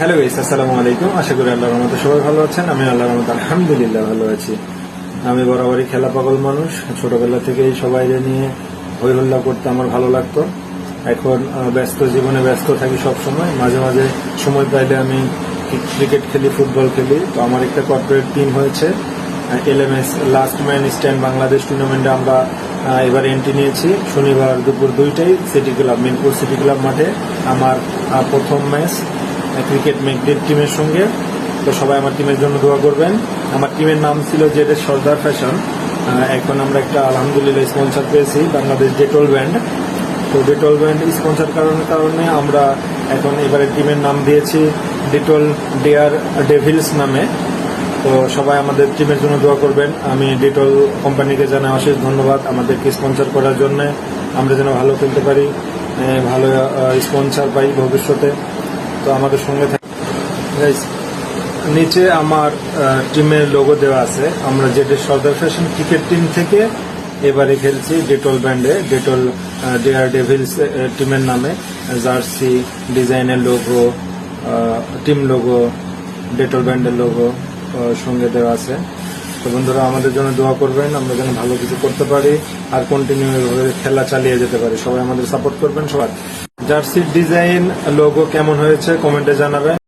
Hello আসসালামু আলাইকুম। আশা করি আল্লাহর রহমতে সবাই ভালো আছেন। আমি আল্লাহর রহমতে আলহামদুলিল্লাহ ভালো আছি। আমি বরাবরই খেলা পাগল মানুষ। ছোটবেলা থেকেই সবাই নিয়ে হই হল্লা করতে আমার ভালো লাগতো। এখন ব্যস্ত জীবনে ব্যস্ত থাকি সব সময় মাঝে মাঝে সময় পাইলে আমি ক্রিকেট খেলি, ফুটবল খেলি। তো আমার একটা কর্পোরেট টিম হয়েছে LMS last man stand Bangladesh টুর্নামেন্টে আমরা এবার এন্ট্রি নিয়েছি। শনিবার দুপুর দুইটাই city club Mirpur city club মাঠে। আমার প্রথম ম্যাচ ক্রিকেট মেঘদের টিমের সঙ্গে, তো সবাই আমার টিমের জন্য দোয়া করবেন। আমার টিমের নাম ছিল জেড এস সর্দার ফ্যাশন। এখন আমরা একটা আলহামদুলিল্লাহ স্পন্সর পেয়েছি বাংলাদেশ ডেটল ব্যান্ড তো ডেটল ব্যান্ড স্পন্সর কারণের কারণে আমরা এখন এবারে টিমের নাম দিয়েছি ডেটল ডেয়ার ডেভিলস নামে। তো সবাই আমাদের টিমের জন্য দোয়া করবেন। আমি ডেটল কোম্পানিকে জানাই অশেষ ধন্যবাদ আমাদেরকে স্পন্সর করার জন্য। আমরা যেন ভালো খেলতে পারি ভালো স্পন্সর পাই ভবিষ্যতে। তো আমাদের সঙ্গে নিচে আমার টিমের লোগো দেওয়া আছে। আমরা যেটা সর্দার ফ্যাশন ক্রিকেট টিম থেকে এবারে খেলছি ডেটল ব্র্যান্ডে ডেটল ডেয়ার ডেভিলস টিমের নামে। জার্সি ডিজাইনের লোগো টিম লোগো ডেটল ব্র্যান্ডের লোগো সঙ্গে দেওয়া আছে। তো বন্ধুরা, আমাদের জন্য দোয়া করবেন, আমরা যেন ভালো কিছু করতে পারি আর কন্টিনিউ খেলা চালিয়ে যেতে পারি। সবাই আমাদের সাপোর্ট করবেন সবাই জার্সির ডিজাইন লোগো কেমন হয়েছে কমেন্টে জানাবেন।